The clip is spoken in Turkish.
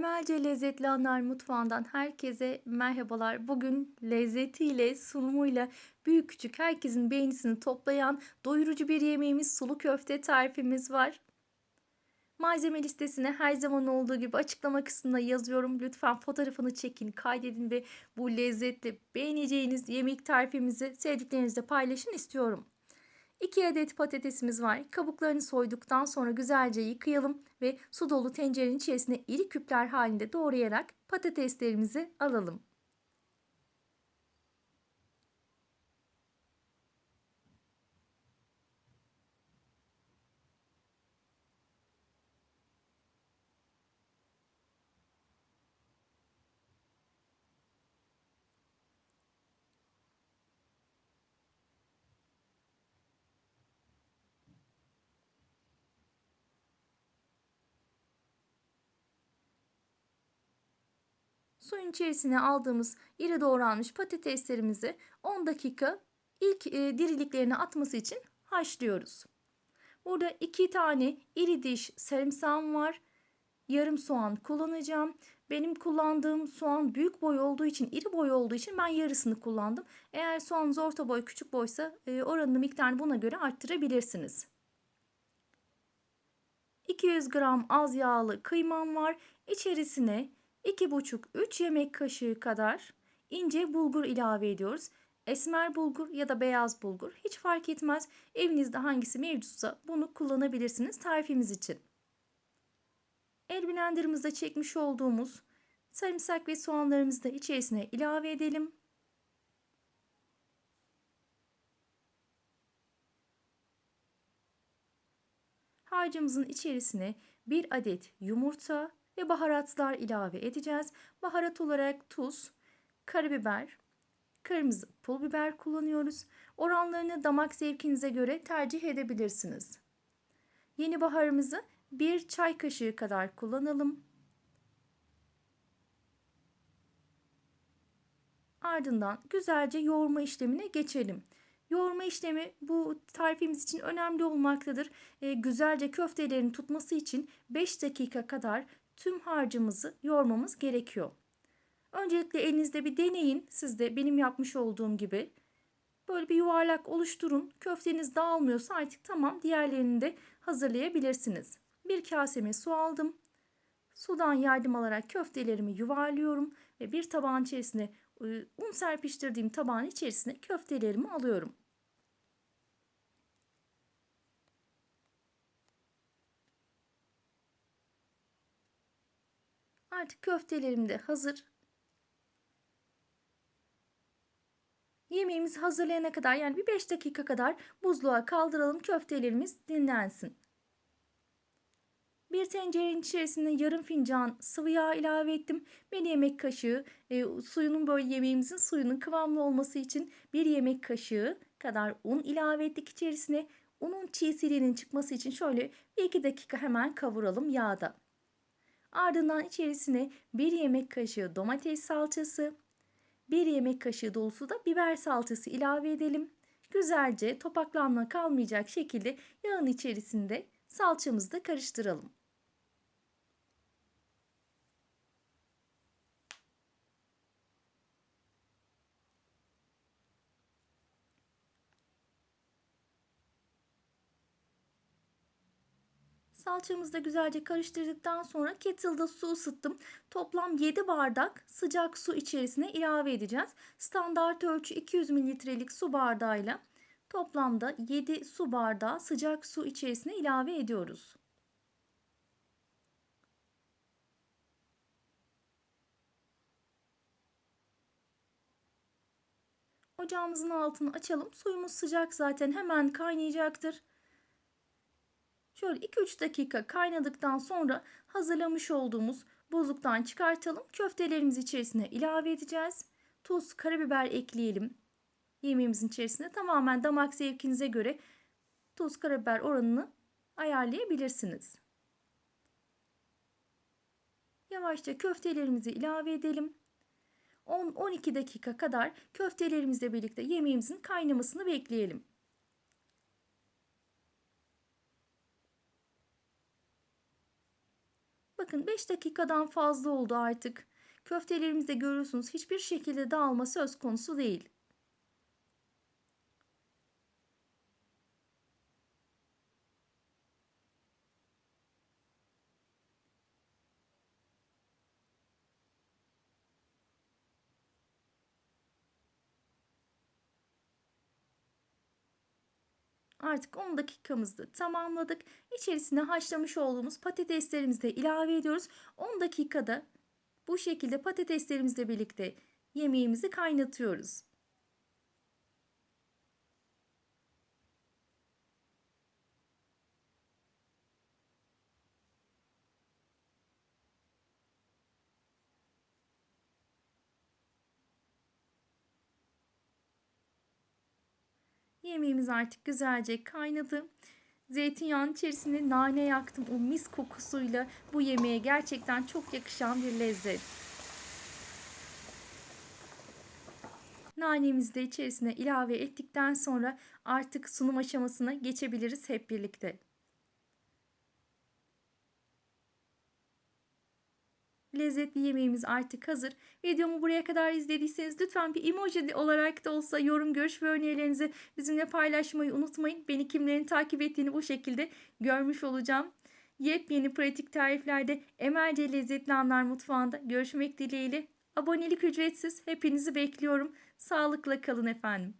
Emelce Lezzetli Anlar Mutfağı'ndan herkese merhabalar. Bugün lezzetiyle, sunumuyla büyük küçük herkesin beğenisini toplayan doyurucu bir yemeğimiz sulu köfte tarifimiz var. Malzeme listesine her zaman olduğu gibi açıklama kısmına yazıyorum. Lütfen fotoğrafını çekin, kaydedin ve bu lezzetli beğeneceğiniz yemek tarifimizi sevdiklerinizle paylaşın istiyorum. 2 adet patatesimiz var. Kabuklarını soyduktan sonra güzelce yıkayalım ve su dolu tencerenin içerisine iri küpler halinde doğrayarak patateslerimizi alalım. Suyun içerisine aldığımız iri doğranmış patateslerimizi 10 dakika ilk e, diriliklerini atması için haşlıyoruz. Burada 2 tane iri diş sarımsağım var. Yarım soğan kullanacağım. Benim kullandığım soğan büyük boy olduğu için, iri boy olduğu için ben yarısını kullandım. Eğer soğanınız orta boy, küçük boysa e, oranını miktarını buna göre arttırabilirsiniz. 200 gram az yağlı kıymam var. İçerisine 2,5-3 yemek kaşığı kadar ince bulgur ilave ediyoruz. Esmer bulgur ya da beyaz bulgur hiç fark etmez. Evinizde hangisi mevcutsa bunu kullanabilirsiniz tarifimiz için. El blenderımızda çekmiş olduğumuz sarımsak ve soğanlarımızı da içerisine ilave edelim. Harcımızın içerisine bir adet yumurta, ve baharatlar ilave edeceğiz. Baharat olarak tuz, karabiber, kırmızı pul biber kullanıyoruz. Oranlarını damak zevkinize göre tercih edebilirsiniz. Yeni baharımızı bir çay kaşığı kadar kullanalım. Ardından güzelce yoğurma işlemine geçelim. Yoğurma işlemi bu tarifimiz için önemli olmaktadır. E, güzelce köftelerin tutması için 5 dakika kadar tüm harcımızı yoğurmamız gerekiyor. Öncelikle elinizde bir deneyin. Siz de benim yapmış olduğum gibi. Böyle bir yuvarlak oluşturun. Köfteniz dağılmıyorsa artık tamam diğerlerini de hazırlayabilirsiniz. Bir kaseme su aldım. Sudan yardım alarak köftelerimi yuvarlıyorum ve bir tabağın içerisine ıı, un serpiştirdiğim tabağın içerisine köftelerimi alıyorum. Artık köftelerim de hazır. Yemeğimizi hazırlayana kadar yani bir 5 dakika kadar buzluğa kaldıralım köftelerimiz dinlensin. Bir tencerenin içerisine yarım fincan sıvı yağ ilave ettim. Bir yemek kaşığı e, suyunun böyle yemeğimizin suyunun kıvamlı olması için bir yemek kaşığı kadar un ilave ettik içerisine. Unun çiğ sirinin çıkması için şöyle bir iki dakika hemen kavuralım yağda. Ardından içerisine 1 yemek kaşığı domates salçası, 1 yemek kaşığı dolusu da biber salçası ilave edelim. Güzelce topaklanma kalmayacak şekilde yağın içerisinde salçamızı da karıştıralım. Salçamızı da güzelce karıştırdıktan sonra kettle'da su ısıttım. Toplam 7 bardak sıcak su içerisine ilave edeceğiz. Standart ölçü 200 mililitrelik su bardağıyla toplamda 7 su bardağı sıcak su içerisine ilave ediyoruz. Ocağımızın altını açalım. Suyumuz sıcak zaten hemen kaynayacaktır. Şöyle 2-3 dakika kaynadıktan sonra hazırlamış olduğumuz buzluktan çıkartalım. Köftelerimizi içerisine ilave edeceğiz. Tuz, karabiber ekleyelim. Yemeğimizin içerisine tamamen damak zevkinize göre tuz, karabiber oranını ayarlayabilirsiniz. Yavaşça köftelerimizi ilave edelim. 10-12 dakika kadar köftelerimizle birlikte yemeğimizin kaynamasını bekleyelim. Bakın 5 dakikadan fazla oldu artık. Köftelerimizde görüyorsunuz hiçbir şekilde dağılma söz konusu değil. Artık 10 dakikamızı tamamladık. İçerisine haşlamış olduğumuz patateslerimizi de ilave ediyoruz. 10 dakikada bu şekilde patateslerimizle birlikte yemeğimizi kaynatıyoruz. Yemeğimiz artık güzelce kaynadı. Zeytinyağının içerisine nane yaktım. O mis kokusuyla bu yemeğe gerçekten çok yakışan bir lezzet. Nanemizi de içerisine ilave ettikten sonra artık sunum aşamasına geçebiliriz hep birlikte. Lezzetli yemeğimiz artık hazır. Videomu buraya kadar izlediyseniz lütfen bir emoji olarak da olsa yorum, görüş ve önerilerinizi bizimle paylaşmayı unutmayın. Beni kimlerin takip ettiğini bu şekilde görmüş olacağım. Yepyeni pratik tariflerde Emelce Lezzetli Anlar Mutfağı'nda görüşmek dileğiyle. Abonelik ücretsiz. Hepinizi bekliyorum. Sağlıkla kalın efendim.